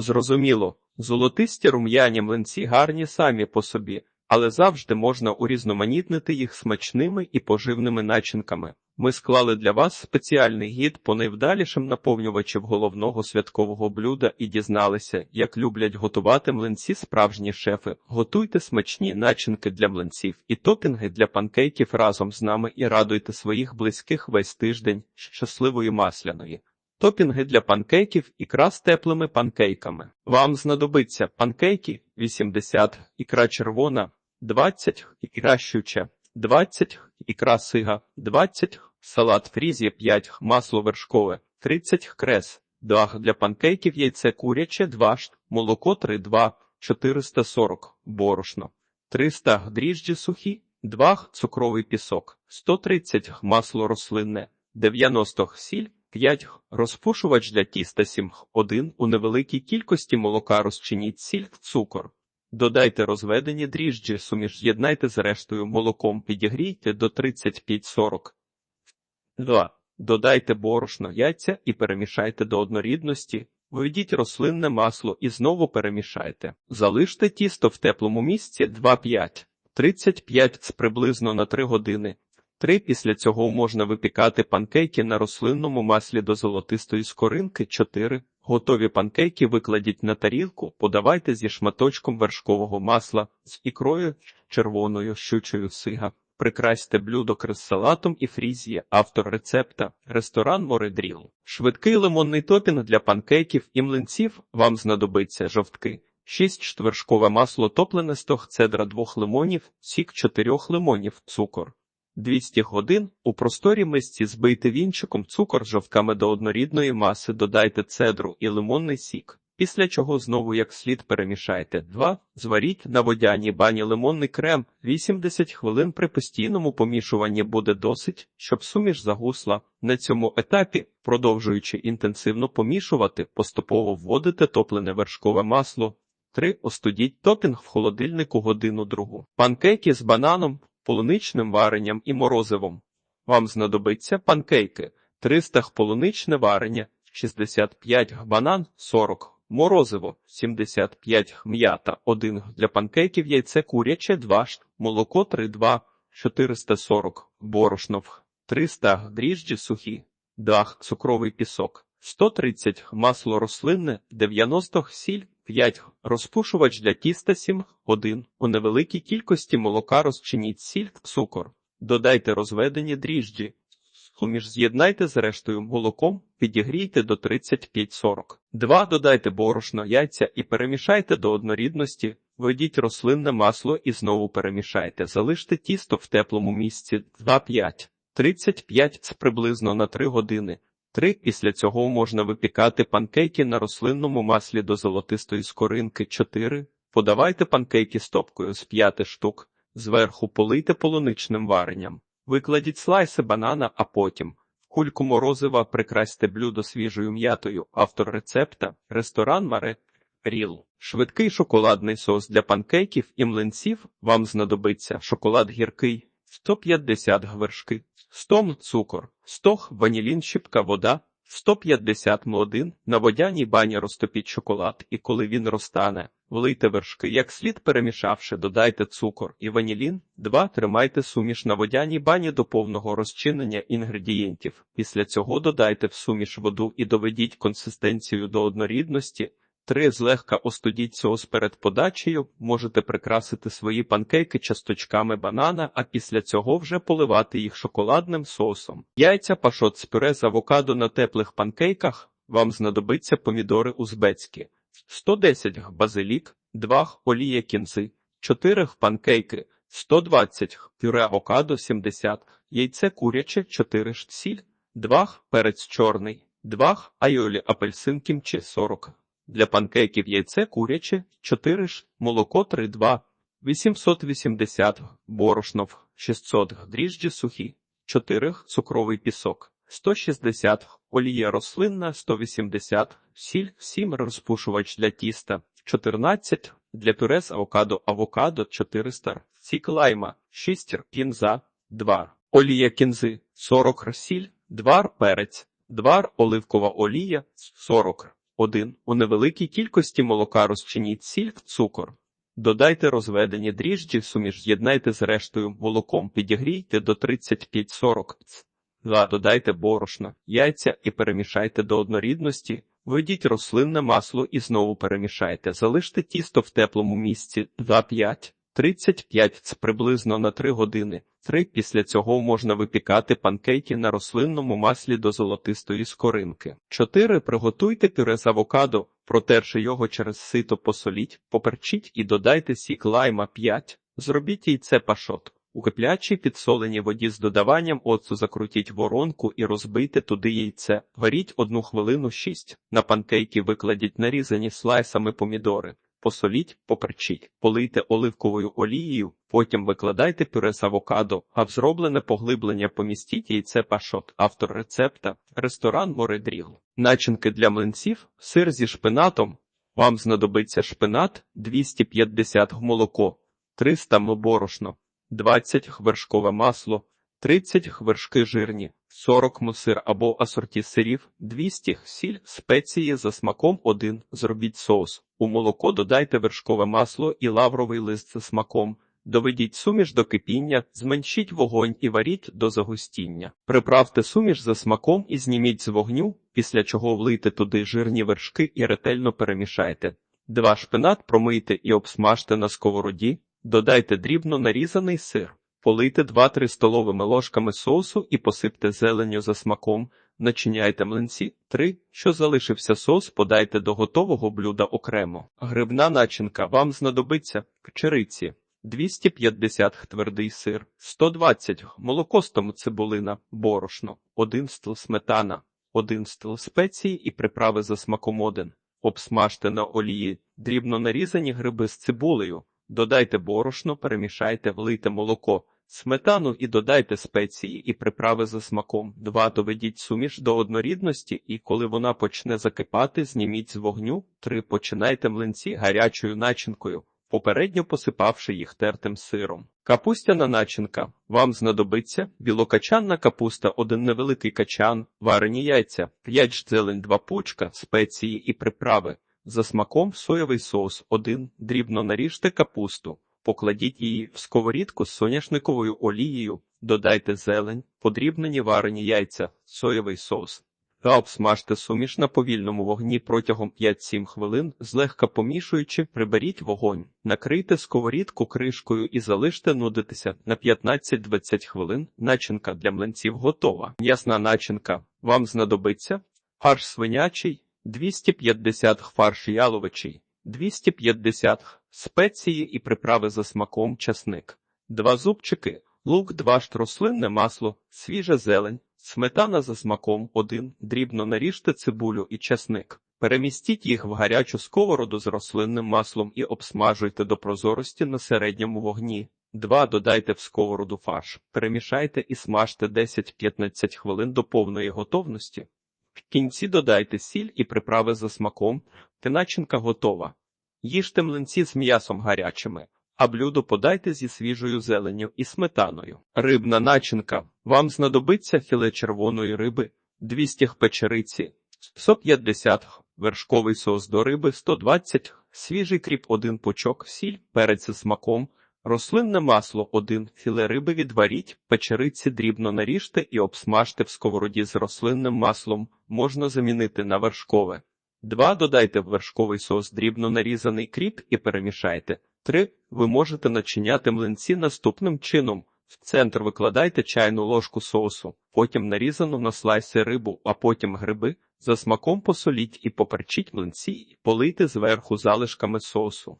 Зрозуміло, золотисті рум'яні млинці гарні самі по собі, але завжди можна урізноманітнити їх смачними і поживними начинками. Ми склали для вас спеціальний гід по найвдалішим наповнювачів головного святкового блюда і дізналися, як люблять готувати млинці справжні шефи. Готуйте смачні начинки для млинців і топінги для панкейків разом з нами і радуйте своїх близьких весь тиждень щасливої масляної. Топінги для панкейків ікра з теплими панкейками. Вам знадобиться панкейки 80, ікра червона 20, ікра щуча 20, ікра сига 20, салат фрізі 5, масло вершкове 30 крес, дах для панкейків яйце куряче 2 молоко 3 2, 440, борошно 300 дріжджі сухі, 2 цукровий пісок, 130 масло рослинне, 90 сіль, 5 розпушувач для тіста 7 1 у невеликій кількості молока розчиніть сіль, цукор. Додайте розведені дріжджі, суміш з'єднайте з рештою молоком, підігрійте до 35-40. 2. Додайте борошно, яйця і перемішайте до однорідності. Введіть рослинне масло і знову перемішайте. Залиште тісто в теплому місці 2-5, 35 з приблизно на 3 години. 3. Після цього можна випікати панкейки на рослинному маслі до золотистої скоринки 4. Готові панкейки викладіть на тарілку, подавайте зі шматочком вершкового масла з ікрою червоною щучою сига. Прикрасьте блюдо крес-салатом і фрізія, автор рецепта, ресторан Моредріл. Швидкий лимонний топінг для панкейків і млинців вам знадобиться жовтки. 6 штвершкове масло топлене стог цедра двох лимонів, сік чотирьох лимонів, цукор. 200 годин у просторі мисці збийте вінчиком цукор жовтками до однорідної маси, додайте цедру і лимонний сік. Після чого знову як слід перемішайте 2. Зваріть на водяній бані лимонний крем 80 хвилин при постійному помішуванні буде досить, щоб суміш загусла. На цьому етапі, продовжуючи інтенсивно помішувати, поступово вводите топлене вершкове масло. 3. Остудіть топінг в холодильнику годину другу. Панкейки з бананом, полуничним варенням і морозивом. Вам знадобиться панкейки 300 г полуничне варення, 65 г банан, 40 Морозиво 75 г м'ята, 1 г для панкейків яйце куряче 2 шт, молоко 3,2, 440 борошно в 300 г дріжджі сухі, дах, цукровий пісок, 130 г масло рослинне, 90 г сіль, 5 розпушувач для тіста 7 г 1 у невеликій кількості молока розчиніть сіль, цукор, додайте розведені дріжджі, Суміш з'єднайте з рештою молоком, підігрійте до 35-40. 2. Додайте борошно, яйця і перемішайте до однорідності. Введіть рослинне масло і знову перемішайте. Залиште тісто в теплому місці 2-5. 35 з приблизно на 3 години. 3. Після цього можна випікати панкейки на рослинному маслі до золотистої скоринки 4. Подавайте панкейки стопкою з 5 штук. Зверху полийте полуничним варенням. Викладіть слайси банана, а потім кульку морозива прикрасьте блюдо свіжою м'ятою. Автор рецепта ресторан Маре Ріл. Швидкий шоколадний сос для панкейків і млинців вам знадобиться шоколад гіркий, 150 гвершки, 100 цукор, 100 ванілін, щіпка вода, 150 м1 на водяній бані розтопіть шоколад, і коли він розтане, влийте вершки. Як слід перемішавши, додайте цукор і ванілін. 2. Тримайте суміш на водяній бані до повного розчинення інгредієнтів. Після цього додайте в суміш воду і доведіть консистенцію до однорідності. 3. Злегка остудіть соус перед подачею, можете прикрасити свої панкейки часточками банана, а після цього вже поливати їх шоколадним соусом. Яйця пашот з пюре з авокадо на теплих панкейках, вам знадобиться помідори узбецькі, 110 г базилік, 2 г олія кінзи, 4 г панкейки, 120 г пюре авокадо 70 яйце куряче 4 г сіль, 2 г перець чорний, 2 г айолі апельсин кімчі 40 для панкейків яйце куряче 4 ж, молоко 3,2, 880 г, борошно в 600 дріжджі сухі, 4 г, цукровий пісок, 160 г, олія рослинна 180 сіль 7 розпушувач для тіста, 14 для пюре з авокадо авокадо 400 сік лайма, 6 кінза, 2 олія кінзи, 40 сіль, 2 перець, 2 оливкова олія, 40 1. У невеликій кількості молока розчиніть сіль, цукор. Додайте розведені дріжджі, суміш з'єднайте з рештою молоком, підігрійте до 35-40 ц. 2. Додайте борошно, яйця і перемішайте до однорідності. Введіть рослинне масло і знову перемішайте. Залиште тісто в теплому місці 2-5. 35 ц приблизно на 3 години. 3. Після цього можна випікати панкейки на рослинному маслі до золотистої скоринки. 4. Приготуйте пюре з авокадо, протерши його через сито посоліть, поперчіть і додайте сік лайма 5. Зробіть яйце пашот. У киплячій підсоленій воді з додаванням оцу закрутіть воронку і розбийте туди яйце. Варіть одну хвилину 6. На панкейки викладіть нарізані слайсами помідори. Посоліть, поперчіть, полийте оливковою олією, потім викладайте пюре з авокадо, а в зроблене поглиблення помістіть яйце пашот. Автор рецепта – ресторан Моредріл. Начинки для млинців, сир зі шпинатом. Вам знадобиться шпинат 250 г молоко, 300 м борошно, 20 г вершкове масло, 30 г вершки жирні, 40 м сир або асорті сирів, 200 сіль, спеції за смаком 1. Зробіть соус. У молоко додайте вершкове масло і лавровий лист за смаком. Доведіть суміш до кипіння, зменшіть вогонь і варіть до загустіння. Приправте суміш за смаком і зніміть з вогню, після чого влийте туди жирні вершки і ретельно перемішайте. Два шпинат промийте і обсмажте на сковороді, додайте дрібно нарізаний сир. Полийте 2-3 столовими ложками соусу і посипте зеленню за смаком. Начиняйте млинці. 3. Що залишився сос, подайте до готового блюда окремо. Грибна начинка вам знадобиться печериці. 250 г твердий сир, 120 г молоко з тому цибулина, борошно, 1 стл сметана, 1 стл спеції і приправи за смаком 1. Обсмажте на олії дрібно нарізані гриби з цибулею. Додайте борошно, перемішайте, влийте молоко, сметану і додайте спеції і приправи за смаком. 2. Доведіть суміш до однорідності і коли вона почне закипати, зніміть з вогню. 3. Починайте млинці гарячою начинкою, попередньо посипавши їх тертим сиром. Капустяна начинка. Вам знадобиться білокачанна капуста, один невеликий качан, варені яйця, 5 зелень, 2 пучка, спеції і приправи. За смаком соєвий соус 1. Дрібно наріжте капусту, покладіть її в сковорідку з соняшниковою олією, додайте зелень, подрібнені варені яйця, соєвий соус. Та обсмажте суміш на повільному вогні протягом 5-7 хвилин, злегка помішуючи, приберіть вогонь, накрийте сковорідку кришкою і залиште нудитися на 15-20 хвилин. Начинка для млинців готова. М'ясна начинка. Вам знадобиться фарш свинячий. 250 г фарш яловичий, 250 г спеції і приправи за смаком часник, 2 зубчики, лук, 2 рослинне масло, свіжа зелень, сметана за смаком 1, дрібно наріжте цибулю і часник. Перемістіть їх в гарячу сковороду з рослинним маслом і обсмажуйте до прозорості на середньому вогні. 2. Додайте в сковороду фарш, перемішайте і смажте 10-15 хвилин до повної готовності. Кінці додайте сіль і приправи за смаком, та начинка готова. Їжте млинці з м'ясом гарячими, а блюдо подайте зі свіжою зеленню і сметаною. Рибна начинка. Вам знадобиться філе червоної риби, 200 г печериці, 150 г вершковий соус до риби, 120 г, свіжий кріп 1 пучок, сіль, перець з смаком, Рослинне масло 1 філе риби відваріть, печериці дрібно наріжте і обсмажте в сковороді з рослинним маслом, можна замінити на вершкове. 2. Додайте в вершковий соус дрібно нарізаний кріп і перемішайте. 3. Ви можете начиняти млинці наступним чином. В центр викладайте чайну ложку соусу, потім нарізану на слайси рибу, а потім гриби. За смаком посоліть і поперчіть млинці і полийте зверху залишками соусу.